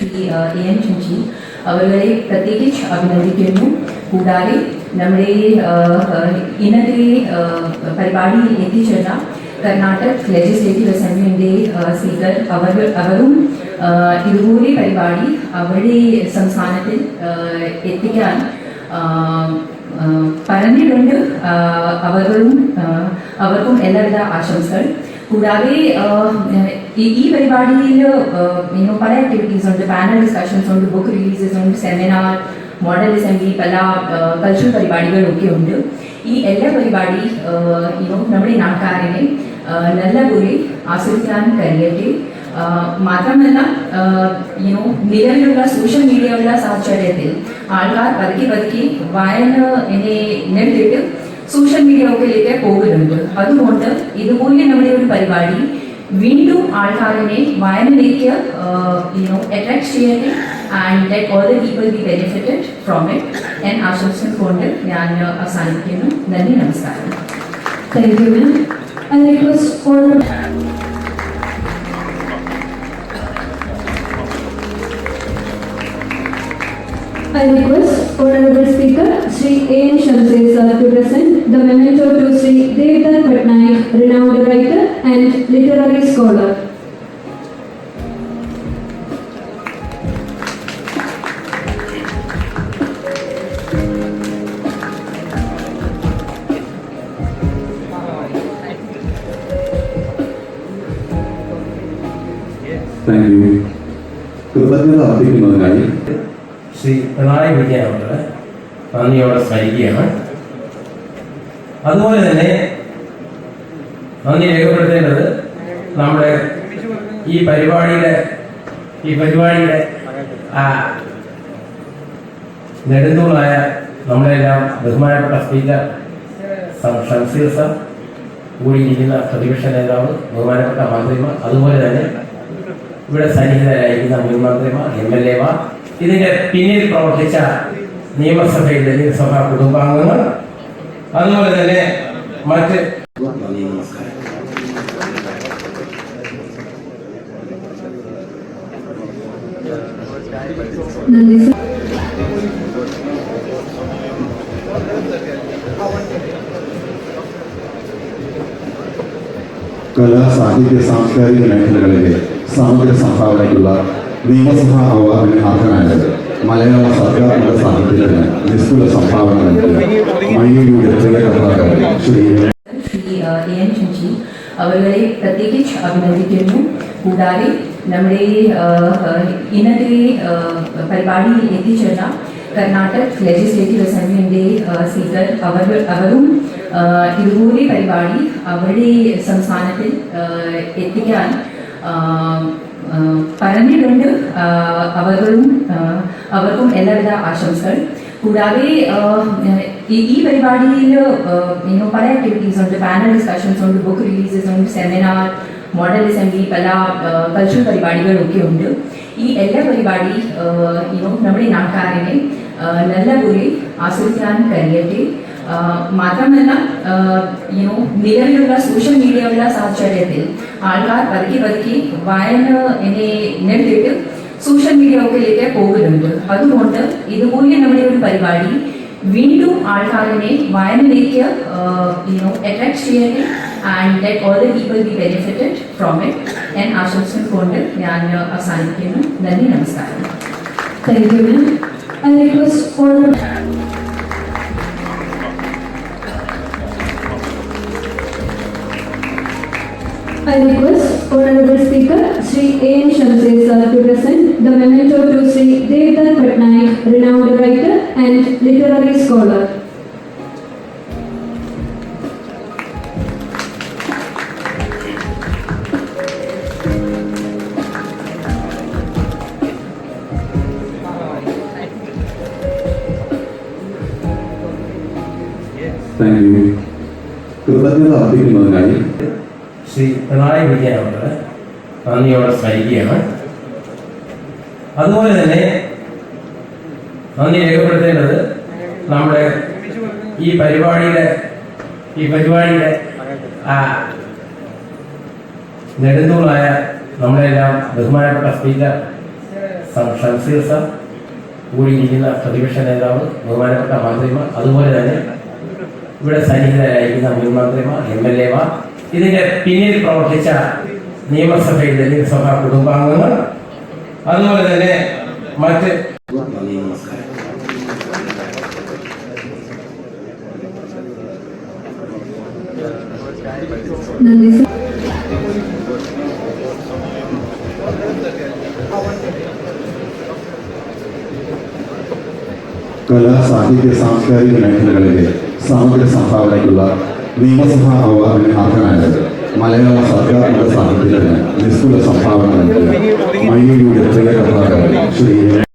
Shri A N Chunchi അവരെ പ്രത്യേകിച്ച് അഭിനന്ദിക്കുന്നു. കൂടാതെ നമ്മുടെ ഇന്നത്തെ ആ, പരിപാടിയിൽ എത്തിച്ചേർന്ന കർണാടക ലെജിസ്ലേറ്റീവ് അസംബ്ലിയുടെ സ്പീക്കർ അവർ അവരും ഇതുപോലെ പരിപാടി അവരുടെ സംസ്ഥാനത്തിൽ എത്തിക്കാൻ പറഞ്ഞിട്ടുണ്ട് അവരും അവർക്കും എല്ലാവിധ ആശംസകൾ. കൂടാതെ ഈ പരിപാടിയിൽ പല ആക്ടിവിറ്റീസ് ഉണ്ട് പാനൽ ഡിസ്കഷൻസ് ഉണ്ട് ബുക്ക് റിലീസസ് ഉണ്ട് സെമിനാർ മോഡൽ അസംബ്ലി പല കൾച്ചറൽ പരിപാടികളൊക്കെ ഉണ്ട്. ഈ എല്ലാ പരിപാടി നമ്മുടെ നാട്ടുകാരനെ നല്ലപോലെ ആസ്വദിക്കാൻ കഴിയട്ടെ. മാത്രമല്ല യുനോ നിലവിലുള്ള സോഷ്യൽ മീഡിയയുള്ള സാഹചര്യത്തിൽ ആൾക്കാർ പതുക്കെ പതുക്കെ വായന എന്നെ നിർത്തിയിട്ട് സോഷ്യൽ മീഡിയ ഒക്കെയിലേക്ക് പോകുന്നുണ്ട്. അതുകൊണ്ട് ഇതുപോലെ നമ്മുടെ ഒരു പരിപാടി വീണ്ടും ആൾക്കാരനെ വായനയിലേക്ക് യുനോ അട്രാക്ട് ചെയ്യട്ടെ and let all the people be benefited from it ഞാൻ കൊണ്ട് ഞാൻ അവസാനിപ്പിക്കുന്നു നന്ദി നമസ്കാരം. Thank you ma'am. I request Honorable I request For another speaker, Sri A. N. Shamsir sir to present the memento to Sri Devdutt Patnaik, renowned writer and literary scholar. Thank you. Kepatnya lah, tapi mengenai Shri Pinarayi വിജയനോട് നന്ദിയോടെ സ്മരിക്കുകയാണ്. അതുപോലെ തന്നെ നന്ദി രേഖപ്പെടുത്തേണ്ടത് നമ്മുടെ ഈ പരിപാടിയുടെ ഈ പരിപാടിയുടെ ആ നെടുന്തൂണായ നമ്മളെല്ലാം ബഹുമാനപ്പെട്ട സ്പീക്കർ ഷംസീർ സർ കൂടിയിരിക്കുന്ന പ്രതിപക്ഷ നേതാവ് ബഹുമാനപ്പെട്ട മന്ത്രിമാർ അതുപോലെ തന്നെ ഇവിടെ സന്നിഹിതരായിരിക്കുന്ന മുൻ മന്ത്രിമാർ എം എൽ എമാർ ഇതിന്റെ പിന്നിൽ പ്രവർത്തിച്ച നിയമസഭയിലെ നിയമസഭാ കുടുംബാംഗങ്ങൾ അതുപോലെ തന്നെ മറ്റ് നന്ദി നമസ്കാരം Nandi sir. കലാ സാഹിത്യ സാംസ്കാരിക മേഖലകളിലെ സമഗ്ര സംഭാവനയ്ക്കുള്ള നിയമസഭാ അവാർഡിന് അർഹനായത് മലയാള സർഗാത്മക സാഹിത്യത്തിന് നിസ്തുല സംഭാവന നൽകിയ മയ്യൂരിയുടെ പ്രിയ കഥാകാരൻ ശ്രീ അവരെ പ്രത്യേകിച്ച് അഭിനന്ദിക്കുന്നു. കൂടാതെ നമ്മുടെ ഇന്നത്തെ പരിപാടിയിൽ എത്തിച്ചേർന്ന കർണാടക ലെജിസ്ലേറ്റീവ് അസംബ്ലിയുടെ സ്പീക്കർ അവർ അവരും ഇതുപോലെ പരിപാടി അവരുടെ സംസ്ഥാനത്തിൽ എത്തിക്കാൻ പറഞ്ഞിട്ടുണ്ട് അവരും അവർക്കും എല്ലാവിധ ആശംസകൾ. കൂടാതെ ഈ പരിപാടിയിൽ പല ആക്ടിവിറ്റീസ് ഉണ്ട്. പാനൽ ഡിസ്കഷൻസ് ഉണ്ട് ബുക്ക് റിലീസസ് ഉണ്ട് സെമിനാർ മോഡൽ അസംബ്ലി പല കൾച്ചറൽ പരിപാടികളൊക്കെ ഉണ്ട്. ഈ എല്ലാ പരിപാടി യുനോ നമ്മുടെ നാട്ടുകാരനെ നല്ലപോലെ ആസ്വദിക്കാൻ കഴിയട്ടെ. മാത്രമല്ല യുനോ നിലവിലുള്ള സോഷ്യൽ മീഡിയയുള്ള സാഹചര്യത്തിൽ ആൾക്കാർ പതുക്കെ പതുക്കെ വായന എന്നെ നിർത്തിയിട്ട് സോഷ്യൽ മീഡിയ ഒക്കെയിലേക്ക് പോകുന്നുണ്ട്. അതുകൊണ്ട് ഇതുപോലെ നമ്മുടെ ഒരു പരിപാടി വീണ്ടും ആൾക്കാരനെ വായനയിലേക്ക് യുനോ അട്രാക്ട് ചെയ്യട്ടെ and let all the people be benefited from it ഞാൻ ആശംസിച്ചുകൊണ്ട് ഞാൻ അവസാനിപ്പിക്കുന്നു നന്ദി നമസ്കാരം. Thank you, ma'am. I request Honorable I request for another speaker, Sri A.N. Shamse sir to present the memento to Sri Devdas Patnaik, renowned writer and literary scholar. Thank you. Kurbatnya lah, tapi ini mengenai Shri Pinarayi വിജയനോട് നന്ദിയോടെ സ്മരിക്കുകയാണ്. അതുപോലെ തന്നെ നന്ദി രേഖപ്പെടുത്തേണ്ടത് നമ്മുടെ ഈ പരിപാടിയുടെ ഈ പരിപാടിയുടെ ആ നെടുന്തൂണായ നമ്മളെല്ലാം ബഹുമാനപ്പെട്ട സ്പീക്കർ ഷംസീർ സർ കൂടിയിരിക്കുന്ന പ്രതിപക്ഷ നേതാവ് ബഹുമാനപ്പെട്ട മന്ത്രിമാർ അതുപോലെ തന്നെ ഇവിടെ സന്നിഹിതരായിരിക്കുന്ന മുൻ മന്ത്രിമാർ എം എൽ എമാർ ഇതിന്റെ പിന്നിൽ പ്രവർത്തിച്ച നിയമസഭയിലെ നിയമസഭാ കുടുംബാംഗങ്ങൾ അതുപോലെ തന്നെ മറ്റ് കലാ സാഹിത്യ സാംസ്കാരിക മേഖലകളിലെ സമഗ്ര സംഭാവനയ്ക്കുള്ള നിയമസഭാ അവാർഡിന് അർഹനായത് മലയാള സർക്കാരിന്റെ സാഹിത്യത്തിന് നിസ്തുല സംഭാവന നൽകിയ മയ്യയുടെ പ്രിയ കഥാകാരൻ ശ്രീ